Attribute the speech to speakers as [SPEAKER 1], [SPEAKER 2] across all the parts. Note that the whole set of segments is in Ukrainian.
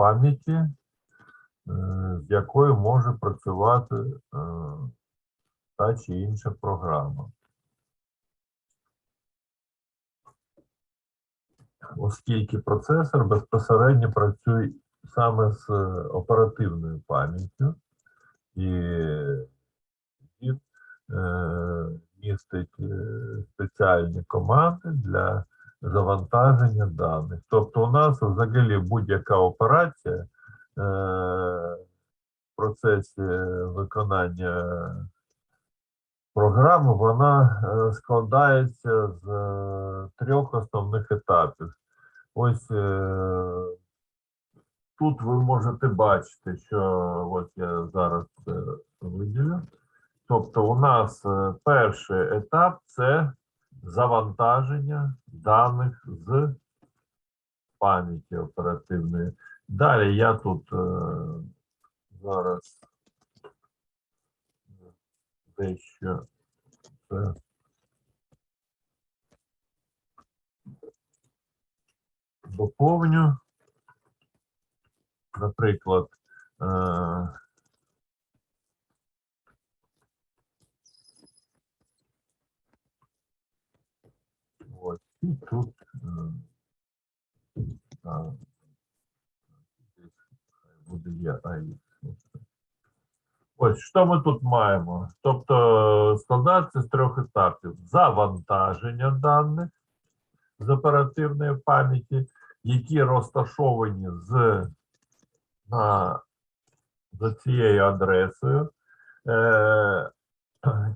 [SPEAKER 1] пам'яті, е, з якою може працювати е, та чи інша програма. Оскільки процесор безпосередньо працює саме з оперативною пам'яттю, і він е, містить спеціальні команди для завантаження даних. Тобто, у нас взагалі будь-яка операція е, в процесі виконання програми, вона е, складається з е, трьох основних етапів. Ось е, тут ви можете бачити, що от я зараз це виділю. Тобто, у нас е, перший етап це завантаження даних з пам'яті оперативної. Далі я тут е, зараз дещо це доповню. Наприклад, е, Ось, і тут а, буде є АІ. Ось що ми тут маємо? Тобто складається з трьох етапів: завантаження даних з оперативної пам'яті, які розташовані з на, за цією адресою. Е,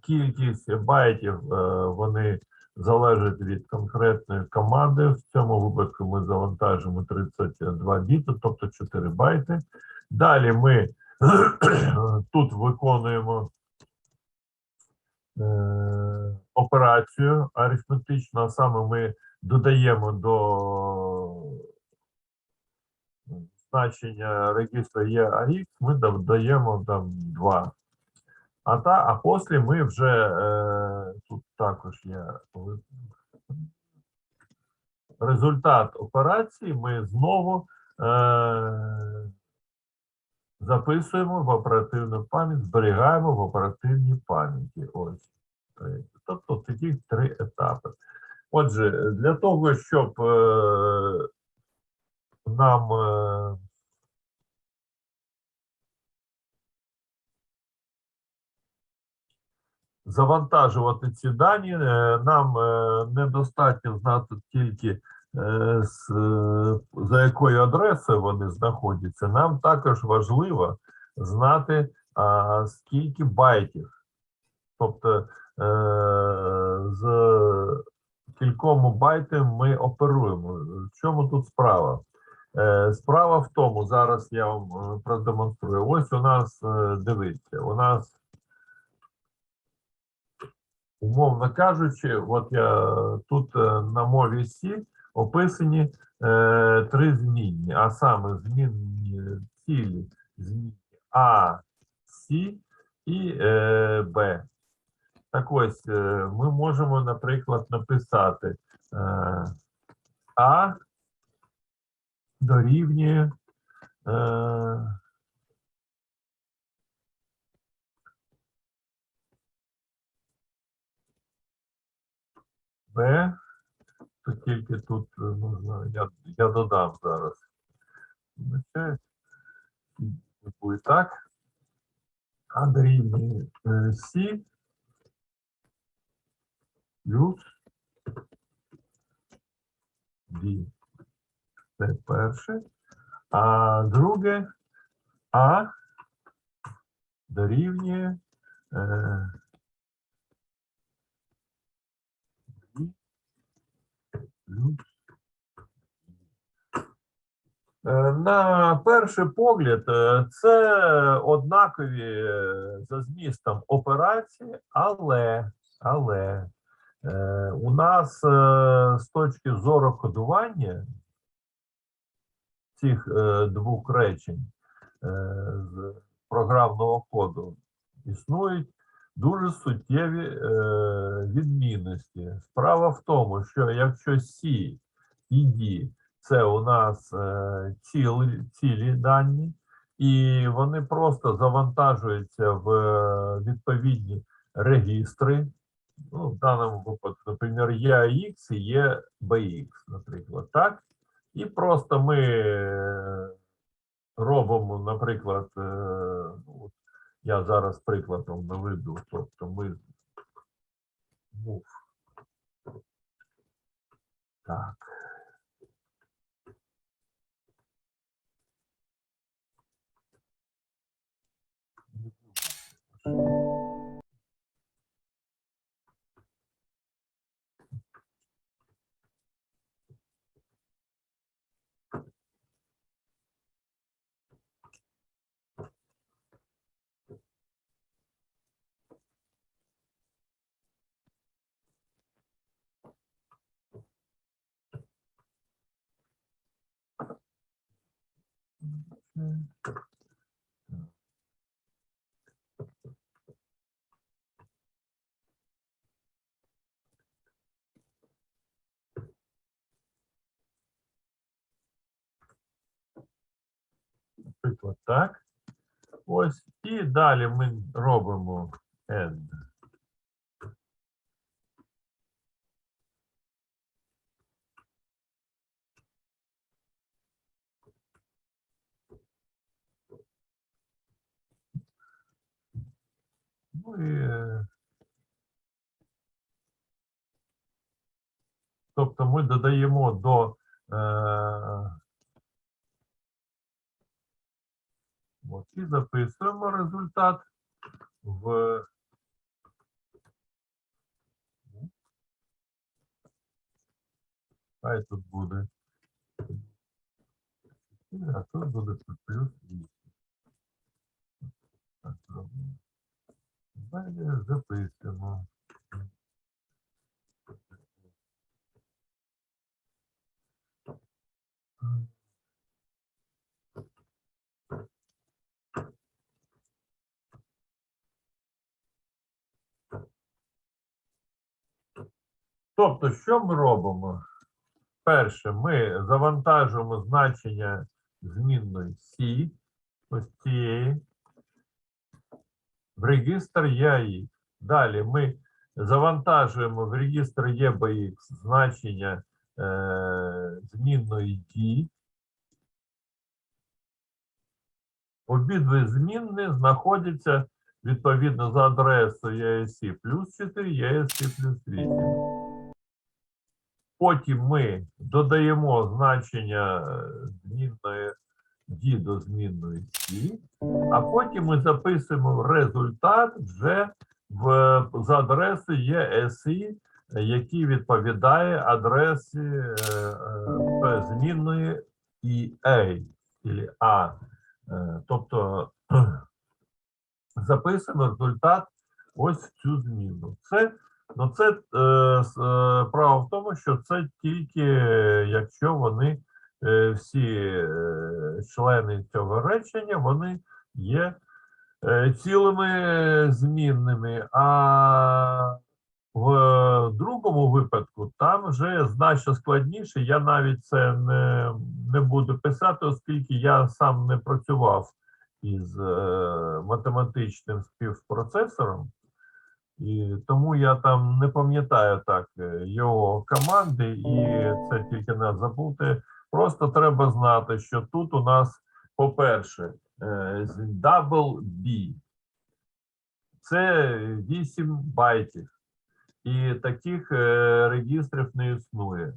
[SPEAKER 1] кількість байтів е, вони залежать від конкретної команди. В цьому випадку ми завантажимо 32 біти, тобто 4 байти. Далі ми тут виконуємо е, операцію арифметичну, а саме ми додаємо до значення регістру EAX, ми додаємо там 2. А та, а після ми вже е, тут також ви- результат операції. Ми знову е, записуємо в оперативну пам'ять, зберігаємо в оперативній пам'яті. Ось тобто такі три етапи. Отже, для того, щоб е, нам е, завантажувати ці дані, е, нам е, недостатньо знати тільки е, за якою адресою вони знаходяться. Нам також важливо знати, скільки байтів. Тобто з кількома байтами ми оперуємо. В чому тут справа? Справа в тому, зараз я вам продемонструю. Ось у нас, дивіться, у нас умовно кажучи, от я тут е, на мові C описані е, три змінні, а саме змінні цілі, змінні А, С і е, Б. Так ось, е, ми можемо, наприклад, написати е, А дорівнює е, Б, то тільки тут е, можна, я, я додам зараз. Буде так. А дорівнює е, Сі плюс D. Це перше. А друге А дорівнює е, D плюс Е, На перший погляд, е, це однакові е, за змістом операції, але, але е, у нас е, з точки зору кодування цих е, двох речень е, з програмного коду існують дуже суттєві е, відмінності. Справа в тому, що якщо C і D це у нас е, цілі, цілі дані, і вони просто завантажуються в е, відповідні регістри. Ну, в даному випадку, наприклад, є AX і є BX, наприклад, так? І просто ми е, робимо, наприклад, ну, я зараз прикладом наведу, тобто ми був. Так. Наприклад, так. Ось. І далі ми робимо add. І е, тобто ми додаємо до е, от, і записуємо результат в Хай тут буде. А тут буде плюс 8. Так, робимо. Далі записуємо. Тобто, що ми робимо? Перше, ми завантажуємо значення змінної C, ось цієї, в регістр EAX. Далі ми завантажуємо в регістр EBX значення е, змінної D. Обидві змінні знаходяться відповідно за адресою EASC плюс 4, EASC плюс 8. Потім ми додаємо значення е, змінної D до змінної C, а потім ми записуємо результат вже в, за адресою ESI, який відповідає адресі е, е, змінної EA, A. Е, Тобто записуємо результат ось в цю зміну. Це Ну, це е, е, право в тому, що це тільки е, якщо вони всі е, члени цього речення, вони є е, цілими змінними. А в другому випадку там вже значно складніше. Я навіть це не, не буду писати, оскільки я сам не працював із е, математичним співпроцесором. І тому я там не пам'ятаю так е, його команди, і це тільки не забути. Просто треба знати, що тут у нас, по-перше, е, double B. Це 8 байтів. І таких е, регістрів не існує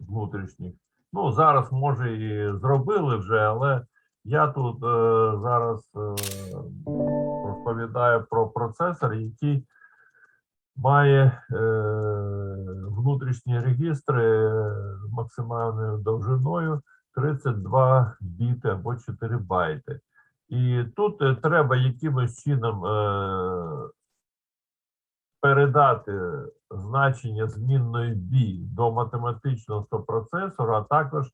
[SPEAKER 1] внутрішніх. Ну, зараз, може, і зробили вже, але я тут е, зараз розповідаю про процесор, який має е, внутрішні регістри е, максимальною довжиною 32 біти або 4 байти. І тут е, треба якимось чином передати значення змінної B до математичного сопроцесора, а також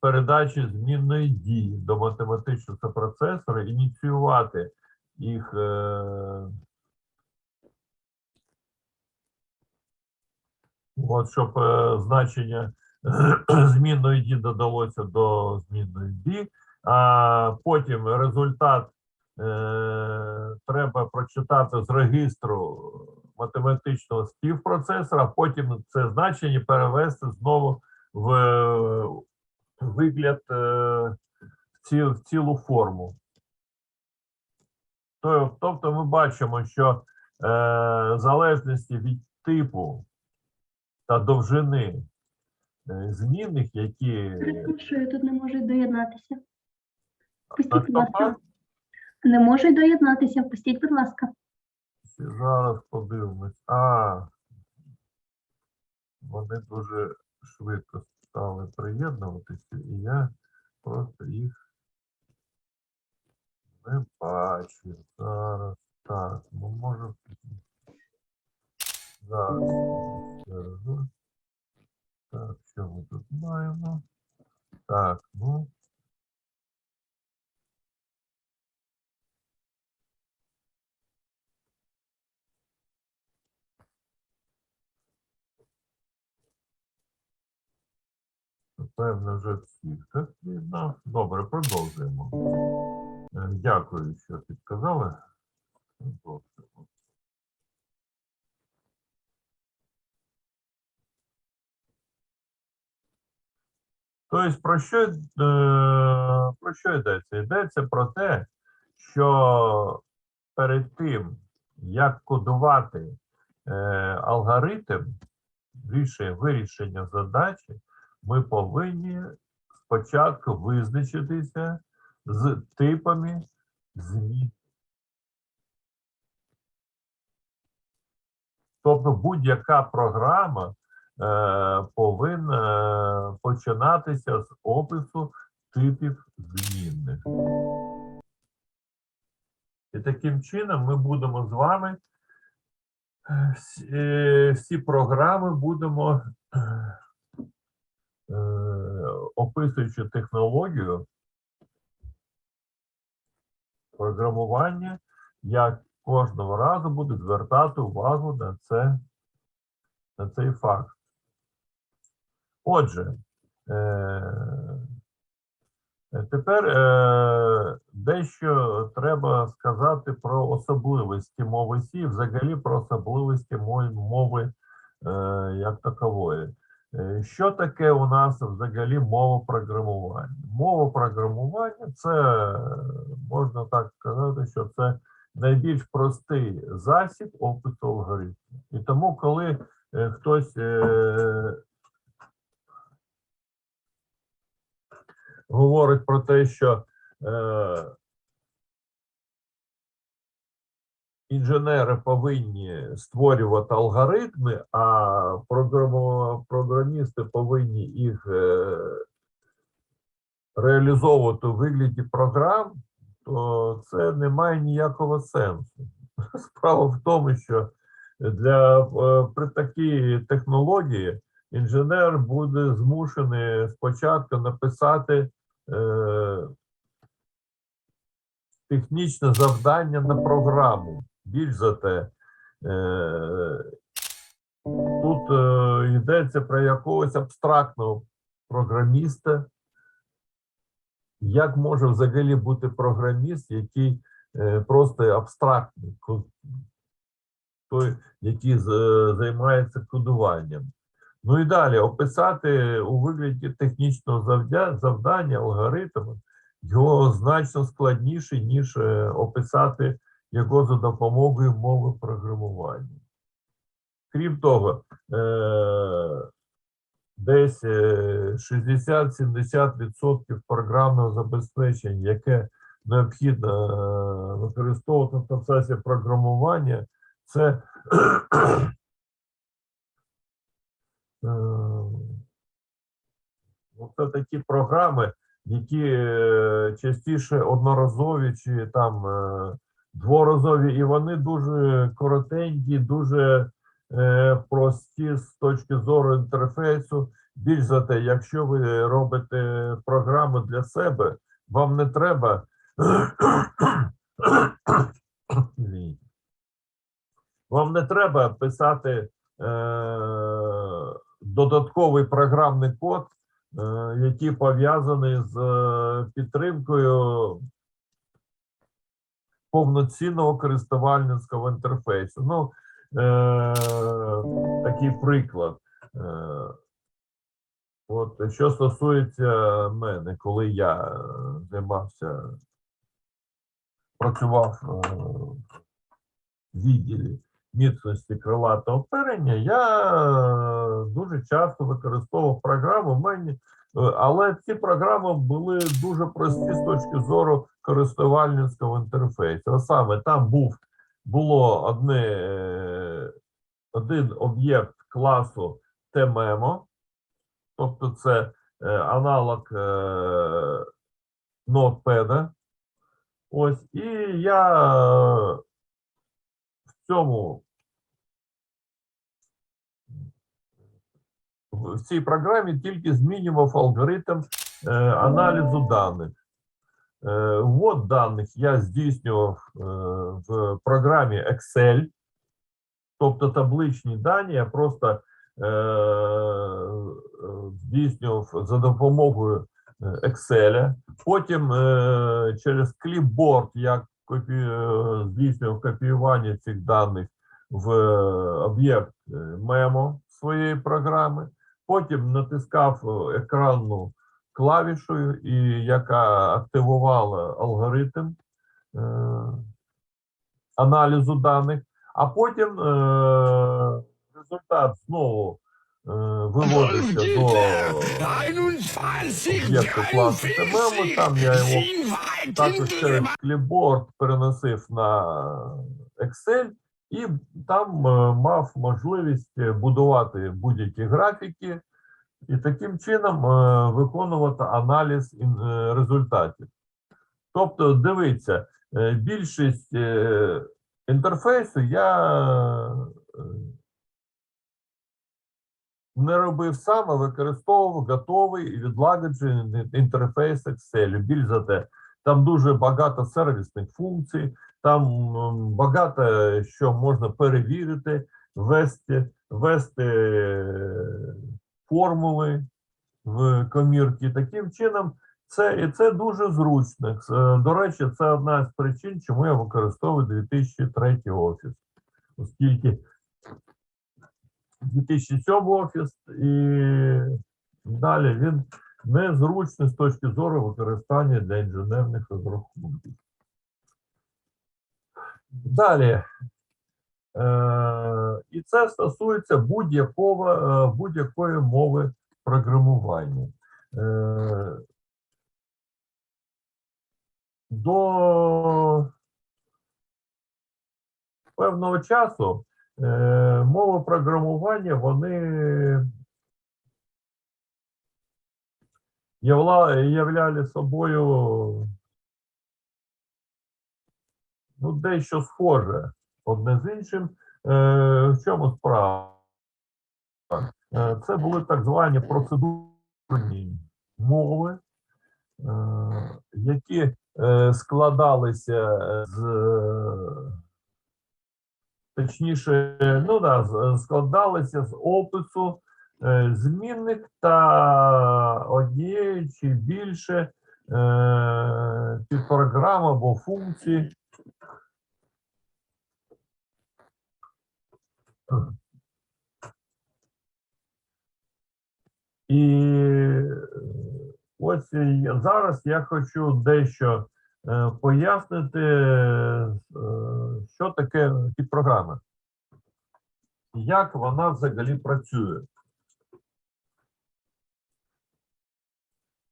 [SPEAKER 1] передачі змінної D до математичного сопроцесора, ініціювати їх. От, щоб е, значення змінної дії додалося до змінної дії, а потім результат е, треба прочитати з регістру математичного співпроцесора, потім це значення перевести знову в е, вигляд е, в ці- в цілу форму. Тобто ми бачимо, що е, залежності від типу та довжини е, змінних, які
[SPEAKER 2] Перепрошую, тут не можуть доєднатися. Пустіть, будь ласка. Не можуть доєднатися. Пустіть, будь ласка.
[SPEAKER 1] зараз подивимось. А вони дуже швидко стали приєднуватися, і я просто їх не бачу. Зараз так, ну може. Зараз. скажу. Так, що ми тут маємо? Так, ну. Певно, вже всіх так видно. Добре, продовжуємо. Е, Дякую, що підказали. Продовжуємо. Тобто, про що, е, про що йдеться? Йдеться про те, що перед тим, як кодувати е, алгоритм рішення, вирішення задачі, ми повинні спочатку визначитися з типами змін. Тобто будь-яка програма е, повинна починатися з опису типів змінних. І таким чином ми будемо з вами е, всі, е, всі програми будемо описуючи технологію програмування, як кожного разу буде звертати увагу на це, на цей факт. Отже, е, тепер е, дещо треба сказати про особливості мови Сі, взагалі про особливості мови, е, як такової. Е, Що таке у нас взагалі мова програмування? Мова програмування це е, можна так сказати, що це найбільш простий засіб опису алгоритму. І тому, коли е, хтось е, говорить про те, що е, інженери повинні створювати алгоритми, а програмісти повинні їх е, реалізовувати у вигляді програм, то це не має ніякого сенсу. Справа в тому, що для е, при такій технології інженер буде змушений спочатку написати технічне завдання на програму. Більш за те, е, тут е, йдеться про якогось абстрактного програміста. Як може взагалі бути програміст, який е, просто абстрактний, той, який займається кодуванням? Ну і далі описати у вигляді технічного завдання, алгоритму, його значно складніше, ніж е, описати його за допомогою мови програмування. Крім того, е, десь е, 60-70% програмного забезпечення, яке необхідно е, використовувати в процесі програмування, це е, це такі програми, які е, частіше одноразові чи там е, дворазові, і вони дуже коротенькі, дуже е, прості з точки зору інтерфейсу. Більш за те, якщо ви робите програму для себе, вам не треба вам не треба писати е, додатковий програмний код, е, який пов'язаний з е, підтримкою повноцінного користувальницького інтерфейсу. Ну, е, такий приклад. Е, От що стосується мене, коли я займався, працював в відділі міцності крилатого оперення, я е, дуже часто використовував програму. в Мені, е, але ці програми були дуже прості з точки зору користувальницького інтерфейсу. А саме там був було одне, е, один об'єкт класу TMEMO, тобто це аналог Notepad. Ось, і я цьому в цій програмі тільки змінював алгоритм е, аналізу даних. Е, даних я здійснював е, в програмі Excel, тобто табличні дані я просто е, здійснював за допомогою е, Excel. Потім е, через кліпборд я копі, е, здійснював копіювання цих даних в е, об'єкт е, мемо своєї програми. Потім натискав екранну клавішою, і яка активувала алгоритм е, аналізу даних, а потім е, результат знову е, виводився до об'єкту класу ТММ, там я його також через кліпборд переносив на Excel і там е, мав можливість будувати будь-які графіки і таким чином е, виконувати аналіз результатів. Тобто, дивіться, більшість інтерфейсу я не робив сам, а використовував готовий і відлагоджений інтерфейс Excel. Більш за те, там дуже багато сервісних функцій, там багато що можна перевірити, ввести, ввести е, формули в комірки. Таким чином, це, і це дуже зручно. До речі, це одна з причин, чому я використовую 2003 офіс, оскільки 2007 офіс і далі він незручний з точки зору використання для інженерних розрахунків. Далі. Е, і це стосується будь-якого, е, будь-якої мови програмування. Е, до певного часу е, мови програмування вони являли собою ну, дещо схоже одне з іншим. Е, в чому справа? Е, це були так звані процедурні мови, які складалися з точніше, ну да, складалися з опису е, змінних та однієї чи більше е, підпрограм або функцій. І е, ось зараз я хочу дещо пояснити, е, що таке підпрограма. Як вона взагалі працює.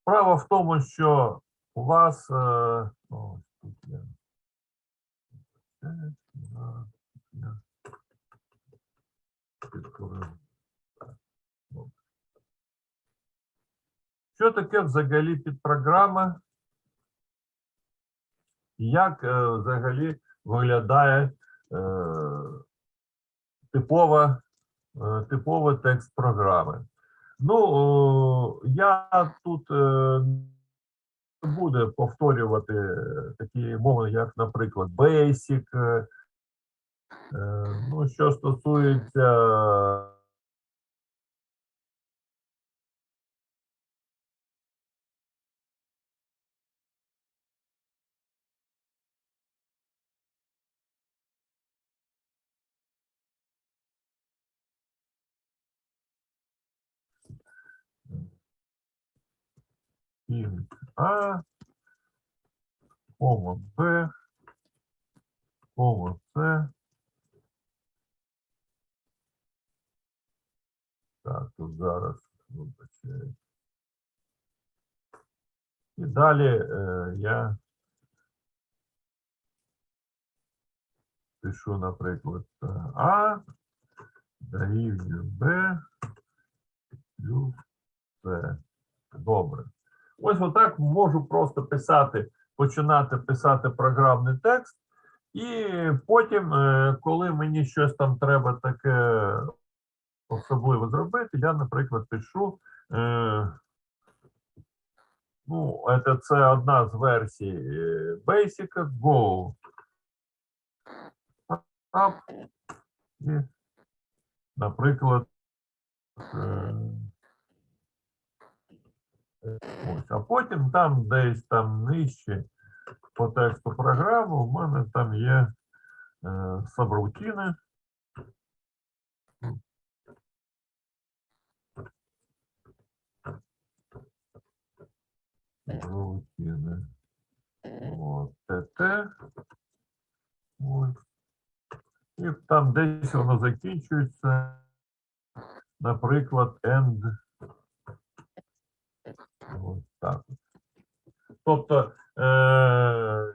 [SPEAKER 1] Справа в тому, що у вас. е, ось тут я. Що таке взагалі підпрограма? Як е, взагалі виглядає е, типова, е, типовий текст програми? Ну, о, я тут е, не буду повторювати такі мови, як, наприклад, Basic. е, е, Ну, що стосується int A, кома B, кома C. Так, тут зараз вибачаю. І далі е, я пишу, наприклад, А дорівнює Б плюс С. Добре. Ось отак можу просто писати, починати писати програмний текст, і потім, е, коли мені щось там треба таке особливо зробити, я, наприклад, пишу. Е, ну, це, це одна з версій е, Basic Go. Наприклад, ось, а потім там десь там нижче по тексту програми у мене там є е, сабрутини. Сабрутини. От, ТТ. І там десь воно закінчується. Наприклад, end. Ось так. Тобто, е,